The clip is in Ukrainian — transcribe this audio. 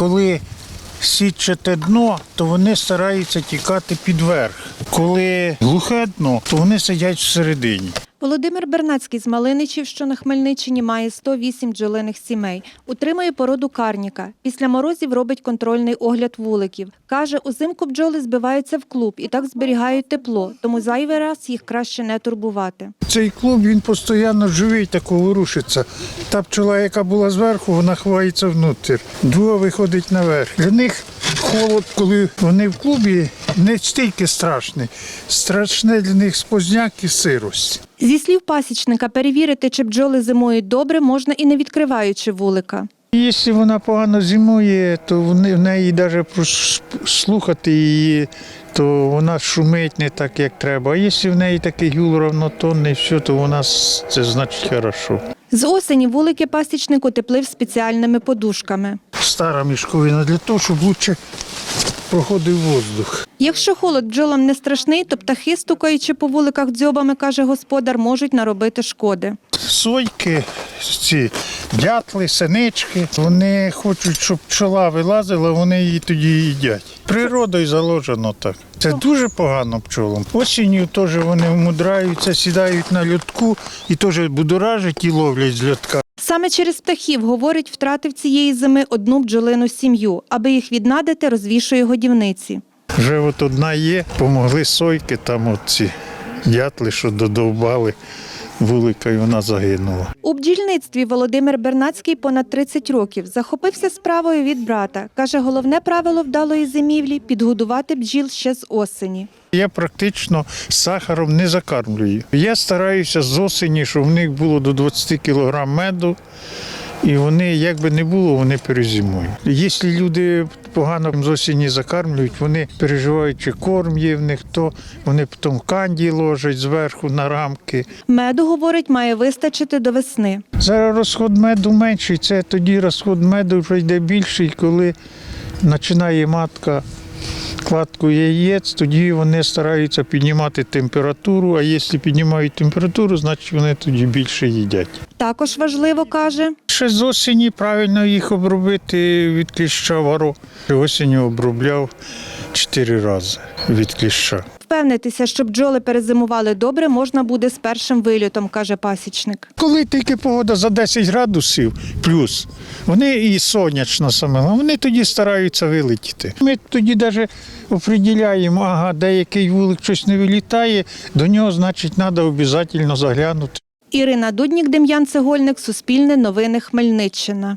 Коли сітчате дно, то вони стараються тікати під верх. Коли глухе дно, то вони сидять всередині. Володимир Бернацький з Малиничів, що на Хмельниччині, має 108 бджолиних сімей. Утримує породу карніка. Після морозів робить контрольний огляд вуликів. Каже, узимку бджоли збиваються в клуб і так зберігають тепло, тому зайвий раз їх краще не турбувати. Цей клуб він постійно живий, тако ворушиться. Та пчола, яка була зверху, вона ховається внутрі. Друга виходить наверх. Для них холод, коли вони в клубі, не стільки страшний. Страшне для них спозняк і сирость. Зі слів пасічника, перевірити, чи бджоли зимують добре, можна і не відкриваючи вулика. Якщо вона погано зимує, то в неї навіть слухати її, то вона шумить не так, як треба. А якщо в неї такий гюл равнотонний, все, то вона с- це значить хорошо. З осені вулики пасічник утеплив спеціальними подушками. Стара мішковина для того, щоб краще проходив воздух. Якщо холод бджолам не страшний, то птахи, стукаючи по вуликах дзьобами, каже господар, можуть наробити шкоди. Сойки, ці дятли, синички, вони хочуть, щоб пчола вилазила, вони її тоді їдять. Природою заложено так. Це дуже погано пчолам. Осінню теж вони вмудраються, сідають на льотку і теж будоражать і ловлять з льотка. Саме через птахів, говорить, втратив цієї зими одну бджолину сім'ю. Аби їх віднадити, розвішує годівниці. Вже от одна є, помогли сойки, там оці ці дятли, що додовбали вулика, і вона загинула. У бджільництві Володимир Бернацький понад 30 років захопився справою від брата. Каже, головне правило вдалої зимівлі підгодувати бджіл ще з осені. Я практично сахаром не закармлюю. Я стараюся з осені, щоб в них було до 20 кг меду, і вони, як би не було, вони перезимують. Якщо люди погано з осені закармлюють, вони переживають, чи корм є в них, то вони потім канді ложать зверху на рамки. Меду, говорить, має вистачити до весни. Зараз розход меду менший, це тоді розход меду вже йде більший, коли починає матка кладку яєць, тоді вони стараються піднімати температуру, а якщо піднімають температуру, значить вони тоді більше їдять. Також важливо, каже, Ще з осені правильно їх обробити від кліща варо. Осінню обробляв чотири рази від кліща. Впевнитися, що бджоли перезимували добре, можна буде з першим вильотом, каже пасічник. Коли тільки погода за 10 градусів плюс, вони і сонячно саме, вони тоді стараються вилетіти. Ми тоді навіть оприділяємо, ага, деякий вулик щось не вилітає, до нього, значить, треба обов'язково заглянути. Ірина Дуднік, Дем'ян Цегольник, Суспільне новини Хмельниччина.